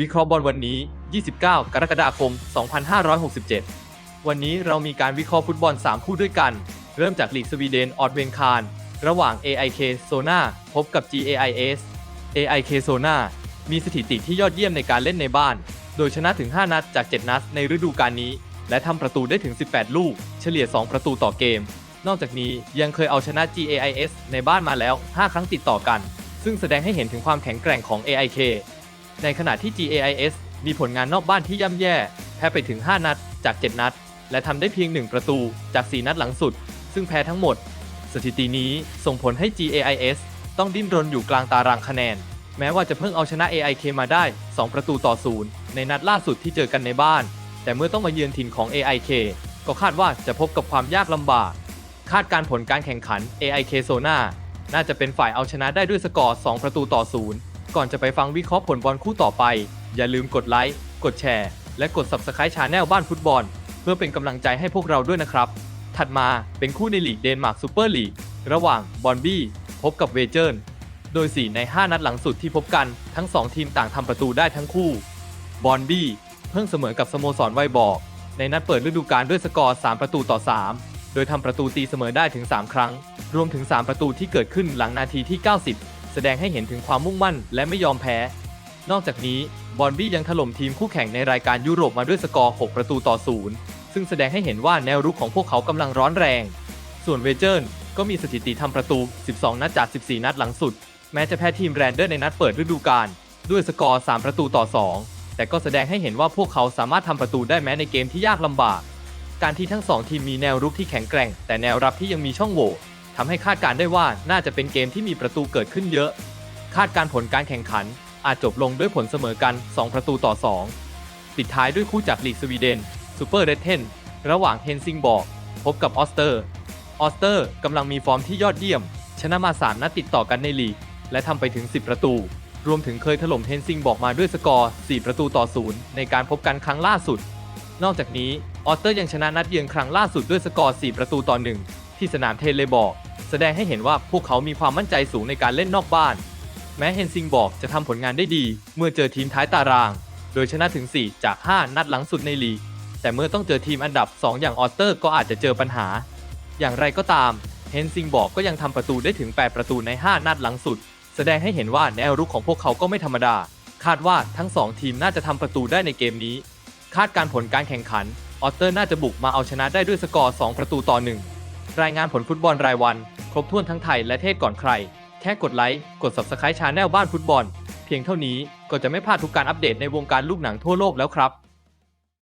วิเคราะห์บอลวันนี้ 29 กรกฎาคม 2567 วันนี้เรามีการวิเคราะห์ฟุตบอล 3 คู่ด้วยกัน เริ่มจากลีกสวีเดน ออดเวนคาร ระหว่าง AIK Sona พบกับ GAIS AIK Sona มีสถิติที่ยอดเยี่ยมในการเล่นในบ้าน โดยชนะถึง 5 นัดจาก 7 นัดในฤดูกาลนี้ และทำประตูได้ถึง 18 ลูก เฉลี่ย 2 ประตูต่อเกม นอกจากนี้ยังเคยเอาชนะ GAIS ในบ้านมาแล้ว 5 ครั้งติดต่อกัน ซึ่งแสดงให้เห็นถึงความแข็งแกร่งของ AIK ในขณะที่ GAIS มีผลงานนอกบ้านที่ย่ำแย่ แพ้ไปถึง 5 นัดจาก 7 นัด และทำได้เพียง 1 ประตูจาก 4 นัดหลังสุด ซึ่งแพ้ทั้งหมด สถิตินี้ส่งผลให้ GAIS ต้องดิ้นรนอยู่กลางตารางคะแนน แม้ว่าจะเพิ่งเอาชนะ AIK มาได้ 2 ประตูต่อศูนย์ในนัดล่าสุดที่เจอกันในบ้าน แต่เมื่อต้องมาเยือนถิ่นของ AIK ก็คาดว่าจะพบกับความยากลำบาก คาดการผลการแข่งขัน AIK Sona น่าจะเป็นฝ่ายเอาชนะได้ด้วยสกอร์ 2 ประตูต่อศูนย์ ก่อนจะไปฟังวิเคราะห์ผลบอลคู่ต่อไป อย่าลืมกดไลค์กดแชร์ และกด Subscribe Channel บ้านฟุตบอล เพื่อเป็นกำลังใจให้พวกเราด้วยนะครับ ถัดมาเป็นคู่ในลีกเดนมาร์กซูเปอร์ลีกระหว่างบอนบี้พบกับเวเจอร์โดย 4 ใน 5 นัดหลังสุดที่พบกันทั้ง 2 ทีมต่างทำประตูได้ทั้งคู่ บอนบี้เพิ่งเสมอกับสโมสรไวบอกในนัดเปิดฤดูกาลด้วยสกอร์ 3 ประตูต่อ 3 โดยทำประตูตีเสมอได้ถึง 3 ครั้ง รวมถึง 3 ประตูที่เกิดขึ้นหลังนาทีที่ 90 แสดงให้เห็นถึงความมุ่งมั่นและไม่ยอมแพ้ นอกจากนี้บอนบี้ยังถล่มทีมคู่แข่งในรายการยุโรปมาด้วยสกอร์ 6 ประตูต่อ0ซึ่งแสดงให้เห็นว่าแนวรุกของพวกเขากำลังร้อนแรง ส่วนเวเจอร์ก็มีสถิติทำประตู 12 นัดจาก 14 นัดหลังสุด แม้จะแพ้ทีมแรนเดอร์ในนัดเปิดฤดูกาลด้วยสกอร์ 3 ประตูต่อ 2 แต่ก็แสดงให้เห็นว่าพวกเขาสามารถทำประตูได้แม้ในเกมที่ยากลำบาก การที่ทั้งสองทีมมีแนวรุกที่แข็งแกร่ง แต่แนวรับที่ยังมีช่องโหว่ ทำให้คาดการได้ว่าน่าจะเป็นเกมที่มีประตูเกิดขึ้นเยอะ คาดการผลการแข่งขัน อาจจบลงด้วยผลเสมอกัน 2 ประตูต่อ 2 ปิดท้ายด้วยคู่จากลีกสวีเดนซูเปอร์เรดเทนระหว่างเฮนซิงบอร์กพบกับออสเตอร์ ออสเตอร์กำลังมีฟอร์มที่ยอดเยี่ยม ชนะมา 3 นัดติดต่อกันในลีก และทำไปถึง 10 ประตู รวมถึงเคยถล่มเฮนซิงบอกมาด้วยสกอร์ 4 ประตูต่อ 0 ในการพบกันครั้งล่าสุด นอกจากนี้ ออสเตอร์ยังชนะนัดเยือนครั้งล่าสุดด้วยสกอร์ 4 ประตูต่อ 1 ที่สนามเทเลบอก แสดงให้เห็นว่าพวกเขามีความมั่นใจสูงในการเล่นนอกบ้าน แม้เฮนซิงบอกจะทำผลงานได้ดี เมื่อเจอทีมท้ายตาราง โดยชนะถึง 4 จาก 5 นัดหลังสุดในลีก แต่เมื่อต้องเจอทีมอันดับ 2 อย่างออสเตอร์ก็อาจจะเจอปัญหา อย่างไรก็ตามเฮนซิงบอกก็ยังทำประตูได้ถึง 8 ประตูใน 5 นัดหลังสุด แสดงให้เห็นว่าแนวรุกของพวกเขาก็ไม่ธรรมดา คาดว่าทั้ง 2 ทีมน่าจะทำประตูได้ในเกมนี้ คาดการผลการแข่งขัน ออสเตอร์น่าจะบุกมาเอาชนะได้ด้วยสกอร์ 2 ประตูต่อ 1 รายงานผลฟุตบอลรายวัน ครบถ้วนทั้งไทยและเทศก่อนใคร แค่กดไลค์ กด Subscribe ชาแนลบ้านฟุตบอล เพียงเท่านี้ก็จะไม่พลาดทุกการอัปเดตในวงการลูกหนังทั่วโลกแล้วครับ